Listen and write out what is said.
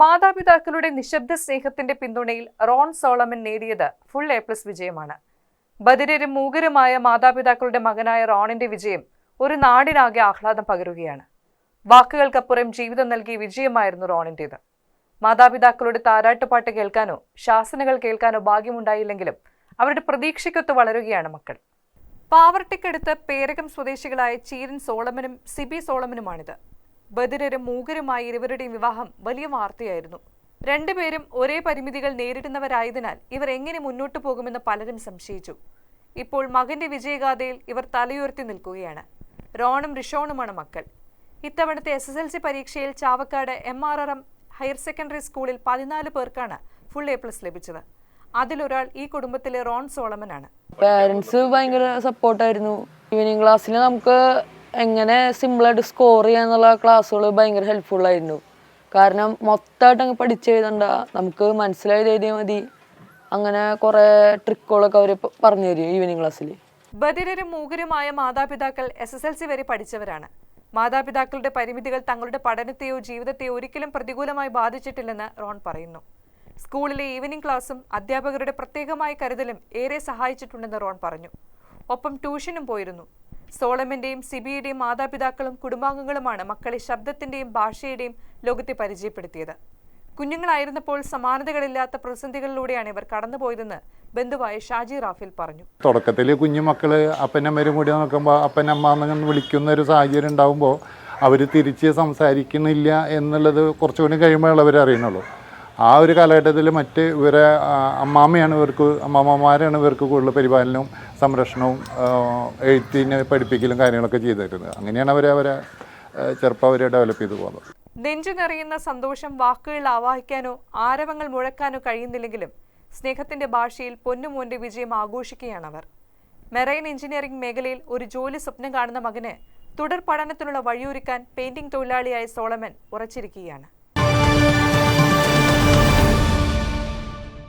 മാതാപിതാക്കളുടെ നിശബ്ദ സ്നേഹത്തിന്റെ പിന്തുണയിൽ റോൺ സോളമൻ നേടിയത് ഫുൾ എ പ്ലസ് വിജയമാണ്. ബദിരരും മൂകരുമായ മാതാപിതാക്കളുടെ മകനായ റോണിന്റെ വിജയം ഒരു നാടിനാകെ ആഹ്ലാദം പകരുകയാണ്. വാക്കുകൾക്കപ്പുറം ജീവിതം നൽകിയ വിജയമായിരുന്നു റോണിന്റേത് മാതാപിതാക്കളുടെ താരാട്ടുപാട്ട് കേൾക്കാനോ ശാസനകൾ കേൾക്കാനോ ഭാഗ്യമുണ്ടായില്ലെങ്കിലും അവരുടെ പ്രതീക്ഷയ്ക്കൊത്ത് വളരുകയാണ് മക്കൾ. പാവർട്ടിക്കടുത്ത് പേരകം സ്വദേശികളായ ചീരൻ സോളമനും സിബി സോളമനുമാണിത്. ബധിരരും മൂകരുമായ ഇരുവരുടെയും വിവാഹം വലിയ വാർത്തയായിരുന്നു. രണ്ടുപേരും ഒരേ പരിമിതികൾ നേരിടുന്നവരായതിനാൽ ഇവർ എങ്ങനെ മുന്നോട്ടു പോകുമെന്ന് പലരും സംശയിച്ചു. ഇപ്പോൾ മകന്റെ വിജയഗാഥയിൽ ഇവർ തലയുയർത്തി നിൽക്കുകയാണ്. റോണും റിഷോണുമാണ് മക്കൾ. ഇത്തവണത്തെ എസ് എസ് എൽ സി പരീക്ഷയിൽ Chavakkad M R R M higher secondary സ്കൂളിൽ പതിനാല് പേർക്കാണ് ഫുൾ എ പ്ലസ് ലഭിച്ചത്. അതിലൊരാൾ ഈ കുടുംബത്തിലെ റോൺ സോളമൻ സോളമനാണ്. പാരൻസ് ഭയങ്കര സപ്പോർട്ടായിരുന്നു ഈവനിങ് ക്ലാസ്സിൽ നമുക്ക് എങ്ങനെ സിമ്പിളായിട്ട് സ്കോർ ചെയ്യാന്നുള്ള ക്ലാസ്സുകൾ ഭയങ്കര ഹെൽപ്ഫുൾ ആയിരുന്നു. കാരണം മൊത്തമായിട്ട് അങ്ങ് പഠിച്ചെഴുതണ്ട നമുക്ക് മനസ്സിലായത് എഴുതിയാൽ മതി. അങ്ങനെ കുറേ ട്രിക്കുകളൊക്കെ അവർ പറഞ്ഞു തരും ഈവനിങ് ക്ലാസ്സിൽ ബധിരരും മൂകരുമായ മാതാപിതാക്കൾ എസ് എസ് എൽ സി വരെ പഠിച്ചവരാണ്. മാതാപിതാക്കളുടെ പരിമിതികൾ തങ്ങളുടെ പഠനത്തെയോ ജീവിതത്തെയോ ഒരിക്കലും പ്രതികൂലമായി ബാധിച്ചിട്ടില്ലെന്ന് റോൺ പറയുന്നു. സ്കൂളിലെ ഈവനിംഗ് ക്ലാസും അധ്യാപകരുടെ പ്രത്യേകമായ കരുതലും ഏറെ സഹായിച്ചിട്ടുണ്ടെന്ന് റോൺ പറഞ്ഞു. ഒപ്പം ട്യൂഷനും പോയിരുന്നു. സോളമന്റെയും സിബിയുടെയും മാതാപിതാക്കളും കുടുംബാംഗങ്ങളുമാണ് മക്കളെ ശബ്ദത്തിന്റെയും ഭാഷയുടെയും ലോകത്തെ പരിചയപ്പെടുത്തിയത്. കുഞ്ഞുങ്ങളായിരുന്നപ്പോൾ സമാനതകളില്ലാത്ത പ്രതിസന്ധികളിലൂടെയാണ് ഇവർ കടന്നുപോയതെന്ന് ബന്ധുവായ ഷാജി റാഫിൽ പറഞ്ഞു. തുടക്കത്തിൽ കുഞ്ഞു മക്കൾ അപ്പനമ്മരും കൂടി നോക്കുമ്പോൾ അപ്പനമ്മ വിളിക്കുന്ന ഒരു സാഹചര്യം ഉണ്ടാകുമ്പോൾ അവർ തിരിച്ച് സംസാരിക്കുന്നില്ല എന്നുള്ളത് കുറച്ചുകൂടി കഴിയുമ്പോൾ അവർ അറിയണുള്ളൂ ആ ഒരു കാലഘട്ടത്തിൽ മറ്റ് ഇവരെ അമ്മാമ്മയാണ് ഇവർക്ക് അമ്മാമ്മമാരാണ് ഇവർക്ക് കൂടുതൽ പരിപാലനവും സംരക്ഷണവും എഴുത്തിനെ പഠിപ്പിക്കലും കാര്യങ്ങളൊക്കെ ചെയ്തിരുന്നത്. അങ്ങനെയാണ് അവരെ അവരെ ചെറുപ്പം അവരെ ഡെവലപ്പ് ചെയ്തു പോകുന്നത് നെഞ്ചു നിറയുന്ന സന്തോഷം വാക്കുകളിൽ ആവാഹിക്കാനോ ആരവങ്ങൾ മുഴക്കാനോ കഴിയുന്നില്ലെങ്കിലും സ്നേഹത്തിന്റെ ഭാഷയിൽ പൊന്നുമോന്റെ വിജയം ആഘോഷിക്കുകയാണ് അവർ മെറൈൻ എഞ്ചിനീയറിംഗ് മേഖലയിൽ ഒരു ജോലി സ്വപ്നം കാണുന്ന മകന് തുടർ പഠനത്തിനുള്ള വഴിയൊരുക്കാൻ പെയിന്റിംഗ് തൊഴിലാളിയായ സോളമൻ ഉറച്ചിരിക്കുകയാണ്.